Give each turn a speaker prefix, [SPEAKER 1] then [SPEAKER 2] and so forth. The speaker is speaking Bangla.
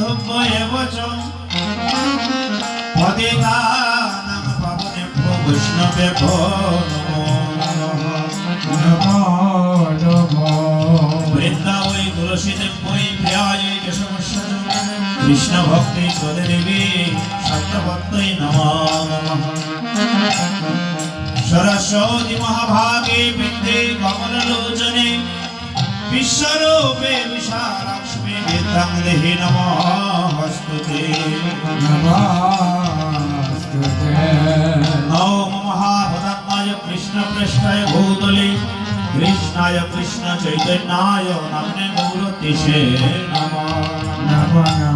[SPEAKER 1] মাধব্য এব চ পদেতানাং পাবনেভ্যো বৈষ্ণবেভ্যো নমো নমঃ বৃন্দাবৈ তুলসী দেব্যৈ প্রিয়ায় কেশবস্য কৃষ্ণ ভক্তি সদে দেবী সত্যভক্তৈ নমো। সরস্বতী মহাভাগে বিদ্যে কমললোচনে বিশ্বরূপে বিশালাক্ষ্মী বিদ্যাং দেহি নমস্তুতে নম মহাভদাত্মায় কৃষ্ণ পৃষ্ঠায় ভূতলে কৃষ্ণায় কৃষ্ণ চৈতন্যায় নামনে গৌরতিষে নমঃ